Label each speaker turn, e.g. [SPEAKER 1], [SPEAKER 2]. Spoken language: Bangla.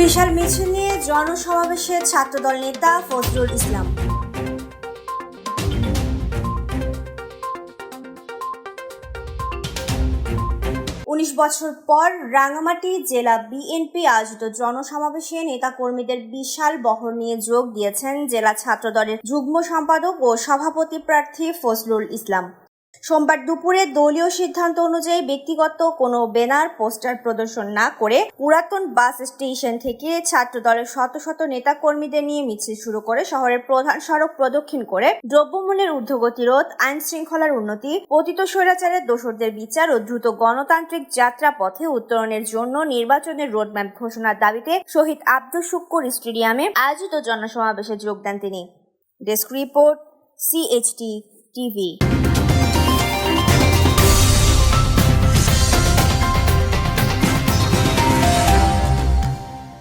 [SPEAKER 1] বিশাল মিছিল নিয়ে জনসমাবেশে ছাত্রদল নেতা ফজলুল ইসলাম। উনিশ বছর পর রাঙামাটি জেলা বিএনপি আয়োজিত জনসমাবেশে নেতাকর্মীদের বিশাল বহর নিয়ে যোগ দিয়েছেন জেলা ছাত্রদলের যুগ্ম সম্পাদক ও সভাপতি প্রার্থী ফজলুল ইসলাম। সোমবার দুপুরে দলীয় সিদ্ধান্ত অনুযায়ী ব্যক্তিগত কোনো ব্যানার, পোস্টার প্রদর্শন না করে পুরাতন বাস স্টেশন থেকে ছাত্রদলের শত শত নেতাকর্মীদের নিয়ে মিছিল শুরু করে শহরের প্রধান সড়ক প্রদক্ষিণ করে দ্রব্যমূল্যের ঊর্ধ্বগতি রোধ আইন শৃঙ্খলার উন্নতি, পতিত স্বৈরাচারের দোষরদের বিচার ও দ্রুত গণতান্ত্রিক যাত্রা পথে উত্তরণের জন্য নির্বাচনের রোডম্যাপ ঘোষণার দাবিতে শহীদ আব্দুল শুক্কুর স্টেডিয়ামে আয়োজিত জনসমাবেশে যোগ দেন তিনি। Desk report CHT TV